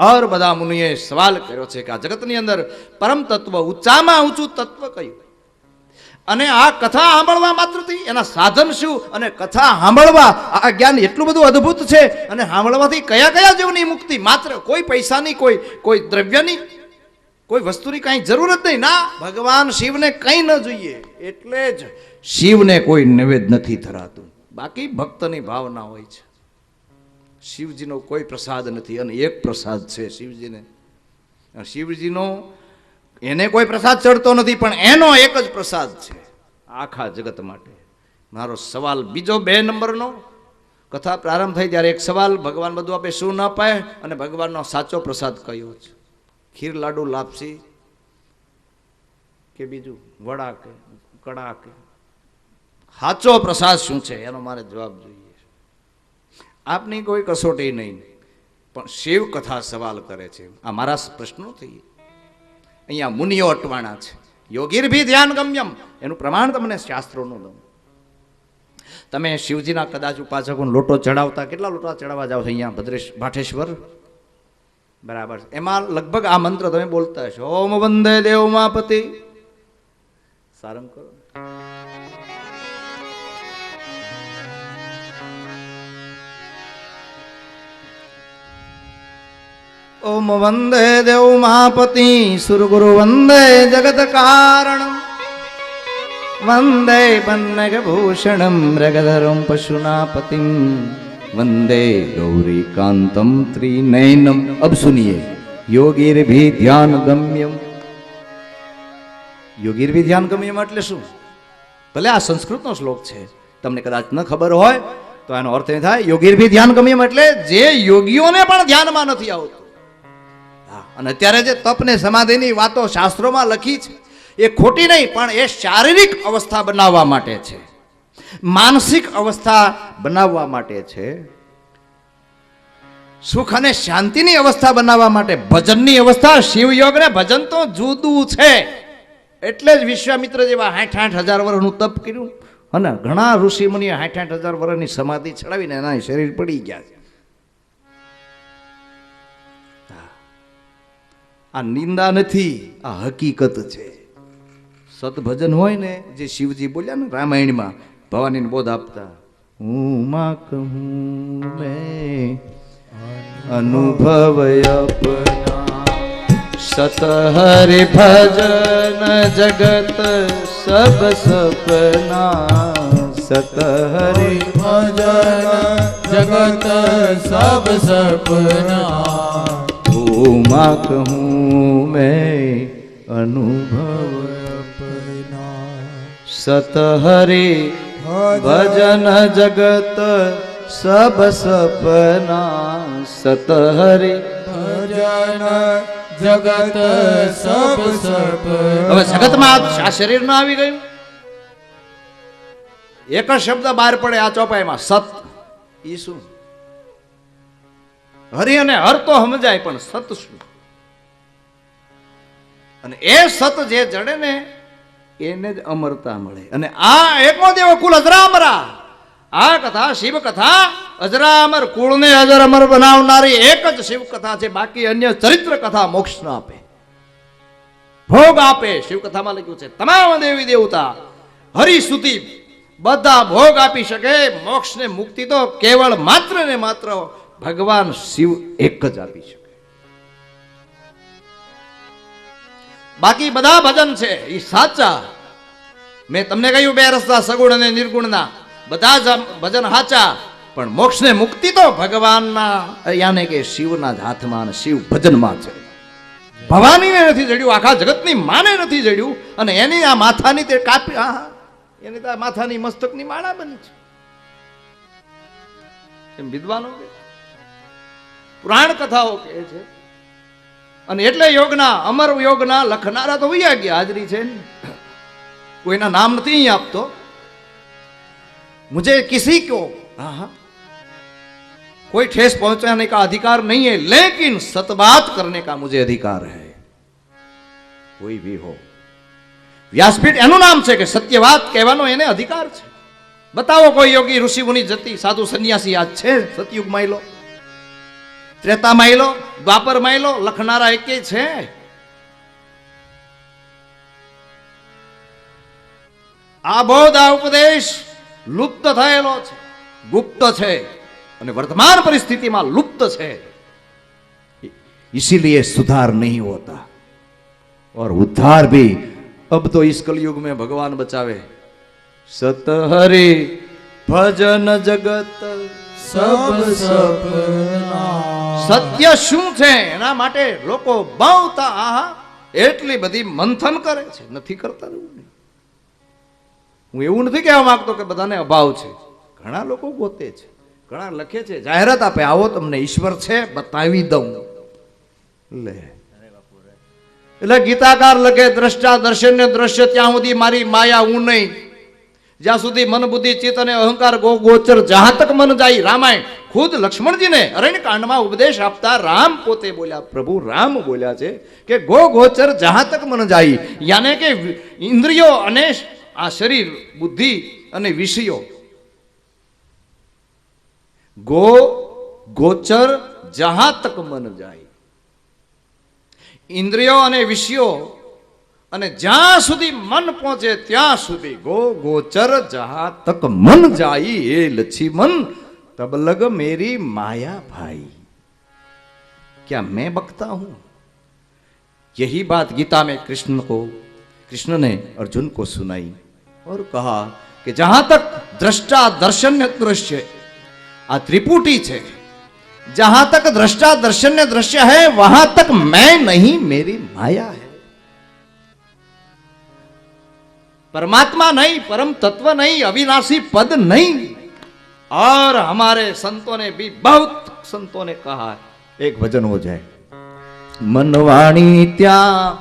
ઓર બધા મુનિએ સવાલ કર્યો છે કે આ જગતની અંદર પરમ તત્વ ઊંચામાં ઊંચું તત્વ કયું? અને આ કથા સાંભળવા માત્રથી એના સાધન શું? અને કથા સાંભળવા આ જ્ઞાન એટલું બધું અદ્ભુત છે? અને સાંભળવાથી કયા કયા જીવની મુક્તિ? માત્ર કોઈ પૈસાની, કોઈ કોઈ દ્રવ્યની, કોઈ વસ્તુની કાંઈ જરૂર જ નહીં. ના, ભગવાન શિવને કંઈ ન જોઈએ. એટલે જ શિવને કોઈ નિવેદ નથી ધરાતું. બાકી ભક્તની ભાવના હોય છે. શિવજીનો કોઈ પ્રસાદ નથી અને એક પ્રસાદ છે શિવજીને. શિવજીનો એને કોઈ પ્રસાદ ચડતો નથી, પણ એનો એક જ પ્રસાદ છે આખા જગત માટે. મારો સવાલ બીજો બે નંબરનો. કથા પ્રારંભ થઈ ત્યારે એક સવાલ, ભગવાન બધું આપે શું ન પાય? અને ભગવાનનો સાચો પ્રસાદ કયો છે? ખીર લાડુ લાપસી કે બીજું? વડા કે કડા કે? સાચો પ્રસાદ શું છે? એનો મારે જવાબ જોઈએ. આપની કોઈ કસોટી નહીં. પણ શિવ કથા સવાલ કરે છે. આ મારા પ્રશ્નો થઈ અહીંયા મુનિઓ અટવાણા છે. યોગીર ભી ધ્યાન ગમ્યમ. એનું પ્રમાણ તમને શાસ્ત્રોનું દઉં તમે શિવજીના કદાચ ઉપાસકોને લોટો ચડાવતા, કેટલા લોટા ચડાવવા જાઓ છો અહીંયા ભદ્રેશ, ભાઠેશ્વર? બરાબર. એમાં લગભગ આ મંત્ર તમે બોલતા હશો. ઓમ વંદે દેવ માપતિ. સારંગ કરો. ઓમ વંદે દેવ મહાપતિ, સુરગુરુ વંદે જગત કારણ વંદે પન્નગભૂષણમ, મૃગધરમ પશુનાપતિમ. વંદે ગૌરીકાંતમ ત્રિનયનમ. અબ સુનિયે યોગીર ભી ધ્યાન ગમ્યમ યોગીર ભી ધ્યાન ગમ્યમ એટલે શું? ભલે આ સંસ્કૃતનો શ્લોક છે, તમને કદાચ ન ખબર હોય, તો એનો અર્થ એ થાય યોગીર ભી ધ્યાન ગમ્યમ એટલે જે યોગીઓને પણ ધ્યાનમાં નથી આવતું. અને અત્યારે જે તપ ને સમાધિની વાતો શાસ્ત્રોમાં લખી છે, એ ખોટી નહીં, પણ એ શારીરિક અવસ્થા બનાવવા માટે છે. માનસિક અવસ્થા બનાવવા માટે છે. સુખ અને શાંતિની અવસ્થા બનાવવા માટે ભજનની અવસ્થા, શિવયોગ ને ભજન તો જુદું છે. એટલે જ વિશ્વામિત્ર જેવા હાઠ આઠ હજાર વર્ષનું તપ કર્યું અને ઘણા ઋષિમુનિએ આઠ આઠ હજાર વર્ષની સમાધિ ચડાવીને એના શરીર પડી ગયા છે. આ નિંદા નથી, આ હકીકત છે. સતભજન હોય ને, જે શિવજી બોલ્યા ને રામાયણમાં, ભવાનીને બોધ આપતા, હું માં કહું મેં અનુભવ અપના સત હરિ ભજન જગત સબ સપના સત હરિ ભજન જગત સબ સપના ભૂમા કહું મેં અનુભવ સત હરે ભજન જગત સબ સપના સત હરે ભજન જગત સબ સપના હવે જગતમાં આ શરીર ન આવી ગયું? એક જ શબ્દ બહાર પડે આ ચોપાઈમાં સત. ઈ શું? હરિ અને હર તો સમજાય, પણ સત શું? અને એ સત જે જડે ને, એને જ અમરતા મળે. અને આ એકો દેવ કુલ અજરામરા આ કથા શિવ કથા અજરામર કુળને અજર અમર બનાવનારી એક જ શિવ કથા છે. બાકી અન્ય ચરિત્ર કથા મોક્ષ ન આપે. ભોગ આપે. શિવ કથામાં લખ્યું છે, તમામ દેવી દેવતા, હરિ સુધી બધા ભોગ આપી શકે. મોક્ષ ને મુક્તિ તો કેવળ માત્ર ને માત્ર ભગવાન શિવ એક જ આપી શકે. બાકી બધા ભજન છે એ સાચા. મેં તમને કહ્યું બે રસ્તા સગુણ અને નિર્ગુણના. બધા જ ભજન સાચા. પણ મોક્ષ ને મુક્તિ તો ભગવાનના યાને કે શિવના જ હાથમાં અને શિવ ભજનમાં છે. ભવાનીને નથી જડ્યું આખા જગતની માને નથી જડ્યું અને એની આ માથાની તે કાપી હા, એની તો આ માથાની મસ્તકની માળા બની છે. એમ વિદ્વાનો પુરાણ કથાઓ કહે છે અને એટલે યોગના અમર યોગના લખનારા તો વૈયા ગયા હાજરી છે ને કોઈના નામ નથી અહીં આપતો मुझे किसी को हाँ हाँ कोई ठेस पहुंचाने का अधिकार नहीं है लेकिन सतबात करने का मुझे अधिकार है कोई भी हो વ્યાસપીઠ એનું નામ છે કે સત્ય વાત કહેવાનો એને અધિકાર છે બતાવો કોઈ યોગી ઋષિ મુનિ જતી સાધુ સંન્યાસી આજ છે સતયુગ માયલો ત્રેતા માયલો દ્વાપર માયલો લખનારા એકે છે આ બૌદ્ધ આ ઉપદેશ લુપ્ત થયેલો છે ગુપ્ત છે અને વર્તમાન પરિસ્થિતિમાં લુપ્ત છે इसीलिए सुधार नहीं होता और उद्धार भी अब तो इस कलयुग में भगवान बचावे सत हरि भजन जगत સબ સપના સત્ય શું છે? એના માટે લોકો બાવતા, આહા, એટલી બધી મંથન કરે છે. નથી કરતા એવું હું એવું નથી કહેવા માંગતો કે બધાને અભાવ છે. ઘણા લોકો ગોતે છે. ઘણા લખે છે, જાહેરાત આપે, આવો તમને ઈશ્વર છે, બતાવી દઉં. લે. એટલે ગીતાકાર લખે, દ્રષ્ટા દર્શન ને દ્રશ્ય, ત્યાં સુધી મારી માયા હું નહીં. જ્યાં સુધી મન બુદ્ધિ, ચિત્ત અને અહંકાર ગોચર જહાં તક મન જાય, રામાયણ ખુદ લક્ષ્મણજીને અરણ્યકાંડમાં ઉપદેશ આપતા રામ પોતે બોલ્યા, પ્રભુ, રામ બોલ્યા છે કે ગો ગોચર જહાં તક મન જાય યાને કે ઇન્દ્રિયો અને આ શરીર, બુદ્ધિ અને વિષયો. ગો ગોચર જહાં તક મન જાય ઇન્દ્રિયો અને વિષયો અને જ્યાં સુધી મન પહોંચે ત્યાં સુધી ગો ગોચર જહા તક મન જાય એ લચ્છી મન તબ લગ मेरी माया भाई क्या मैं बकता हूं यही बात गीता में कृष्ण को कृष्ण ने अर्जुन को सुनाई और कहा कि जहां तक दृष्टा दर्शन दृश्य आ त्रिपुटी છે जहां तक दृष्टा दर्शन दृश्य है वहां तक मैं नहीं मेरी माया है परमात्मा नहीं परम तत्व नहीं अविनाशी पद नहीं और हमारे संतों ने भी बहुत संतों ने कहा है एक भजन हो जाए મનવાણી ત્યાં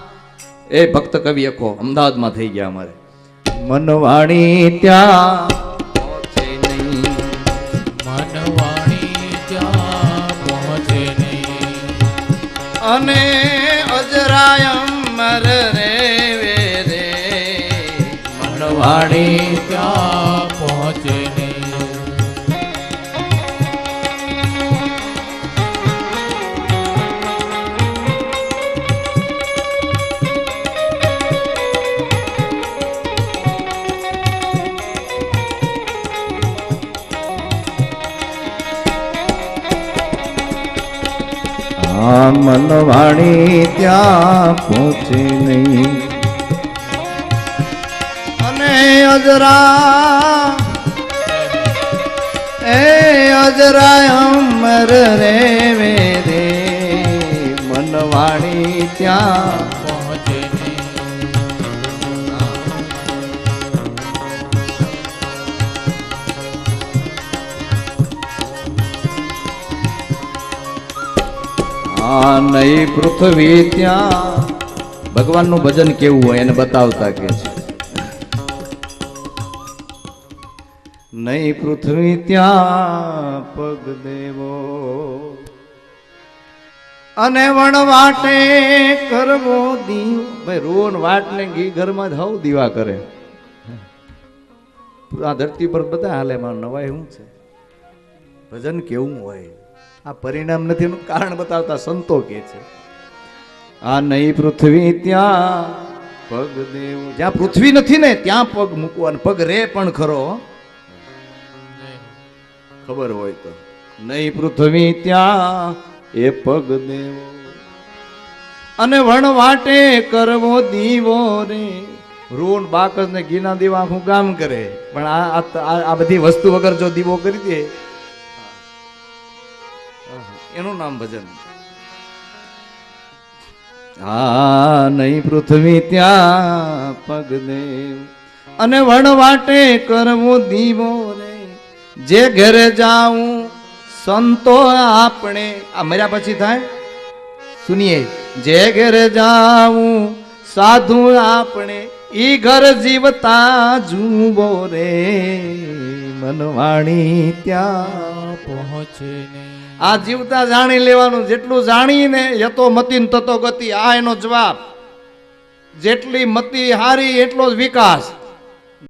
એ ભક્ત કવિ અખો અમદાવાદમાં થઈ ગયા અમારે મનવાણી ત્યાં પહોંચે નહીં મનવાણી ત્યાં પહોંચે નહીં અને અજરાય અમર રે વે રે મનવાણી ત્યાં પહોંચે નહીં આ મનવાણી ત્યાં પહોંચે નહીં. અને અજરા એ અજરા અમર રે રે. મનવાણી ત્યાં નહીં પૃથ્વી ત્યાં. ભગવાનનું ભજન કેવું હોય એને બતાવતા કે છે. નહીં પૃથ્વી ત્યાં પગ દેવો. અને વણવાટે કરવો દીવ. ભાઈ રોન વાટ ને ઘી ઘરમાં જ હવ દીવા કરે. આ ધરતી પર બધા હાલે માં નવાય શું છે? ભજન કેવું હોય? આ પરિણામ નથી, એનું કારણ બતાવતા સંતો કે છે. આ નહીં પૃથ્વી ત્યાં પગ દેવું. જ્યાં પૃથ્વી નથી ને, ત્યાં પગ મૂકવા પગ રે પણ ખરો. ખબર હોય તો. નહીં પૃથ્વી ત્યાં એ પગ દેવો. અને વણવાટે કરવો દીવો રે. રૂણ બાકસ ને ઘીના દીવા આખું કામ કરે. પણ આ બધી વસ્તુ વગર જો દીવો કરી દે નામ ભજન? આ નહીં પૃથ્વી ત્યાં પગ દેવ અને વણવાટે કરવું દીવો રે. જે ઘરે જાઉં, સંતો આપણે, આ મર્યા પછી થાય? સુનીએ, જે ઘરે જાઉં, સાધુ આપણે, ઈ ઘર જીવતા જુબો રે. મનવાણી ત્યાં પહોંચે નહીં આ જીવતા જાણી લેવાનું, જેટલું જાણીને યતો મતી તતો ગતિ, આ એનો જવાબ. જેટલી મતિ હારી, એટલો જ વિકાસ.